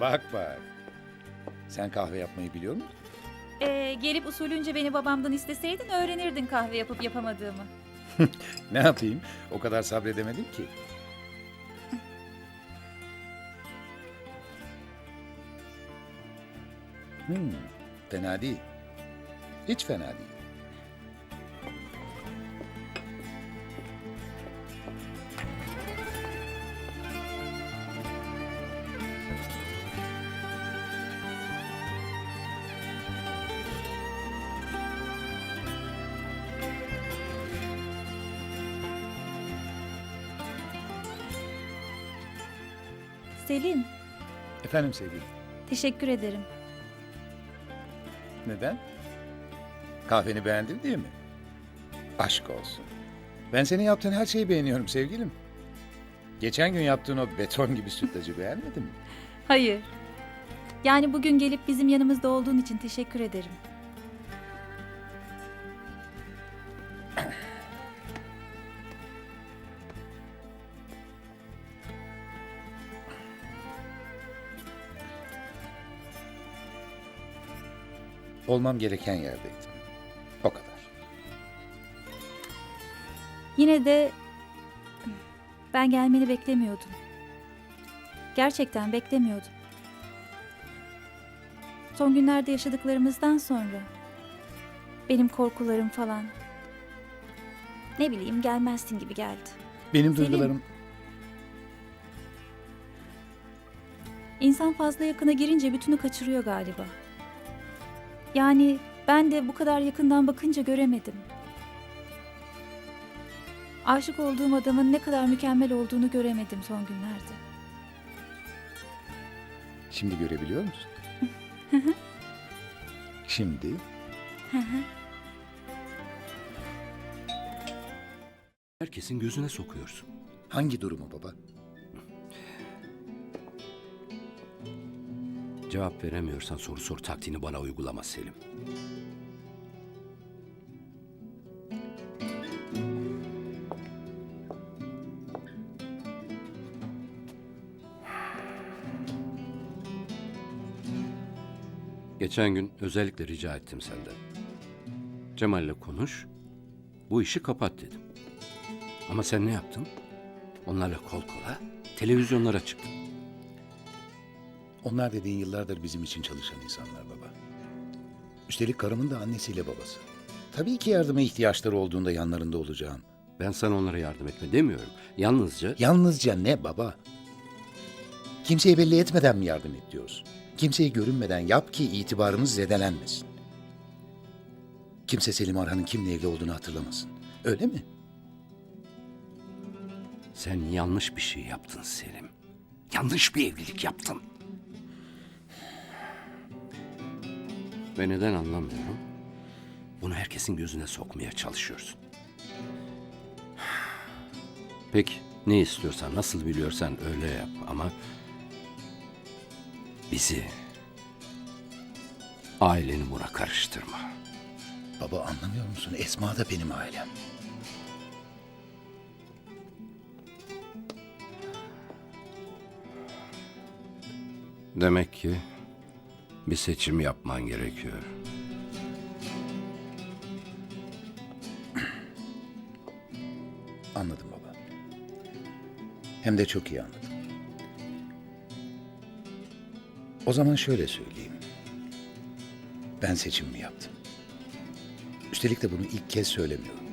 Bak bak. Sen kahve yapmayı biliyor musun? Ee, gelip usulünce beni babamdan isteseydin öğrenirdin kahve yapıp yapamadığımı. Ne yapayım? O kadar sabredemedim ki. Hmm, fena değil. Hiç fena değil. Selim, Efendim sevgilim. teşekkür ederim. Neden? Kahveni beğendin diye mi? Aşk olsun. Ben senin yaptığın her şeyi beğeniyorum sevgilim. Geçen gün yaptığın o beton gibi sütlacı beğenmedin mi? Hayır. Yani bugün gelip bizim yanımızda olduğun için teşekkür ederim. Olmam gereken yerdeydim. O kadar. Yine de ben gelmeni beklemiyordum. Gerçekten beklemiyordum. Son günlerde yaşadıklarımızdan sonra benim korkularım falan ne bileyim gelmezsin gibi geldi. Benim duygularım... İnsan fazla yakına girince bütünü kaçırıyor galiba. Yani ben de bu kadar yakından bakınca göremedim. Aşık olduğum adamın ne kadar mükemmel olduğunu göremedim son günlerde. Şimdi görebiliyor musun? Şimdi Herkesin gözüne sokuyorsun. hangi durumu baba? Cevap veremiyorsan soru sor taktiğini bana uygulama Selim. Geçen gün özellikle rica ettim senden. Cemal'le konuş, bu işi kapat dedim. Ama sen ne yaptın? Onlarla kol kola televizyonlara çıktın. Onlar dediğin yıllardır bizim için çalışan insanlar baba. Üstelik karımın da annesiyle babası. Tabii ki yardıma ihtiyaçları olduğunda yanlarında olacağım. Ben sana onlara yardım etme demiyorum. Yalnızca Yalnızca ne baba? Kimseye belli etmeden mi yardım et diyorsun? Kimseye görünmeden yap ki itibarımız zedelenmesin. Kimse Selim Arhan'ın kimle evli olduğunu hatırlamasın. Öyle mi? sen yanlış bir şey yaptın Selim. Yanlış bir evlilik yaptın. Ve neden anlamıyorum? Bunu herkesin gözüne sokmaya çalışıyorsun. Peki ne istiyorsan, nasıl biliyorsan öyle yap ama bizi, aileni buna karıştırma. Baba anlamıyor musun? Esma da benim ailem. Demek ki bir seçim yapman gerekiyor. Anladım baba. Hem de çok iyi anladım. O zaman şöyle söyleyeyim. Ben seçimimi yaptım. Üstelik de bunu ilk kez söylemiyorum.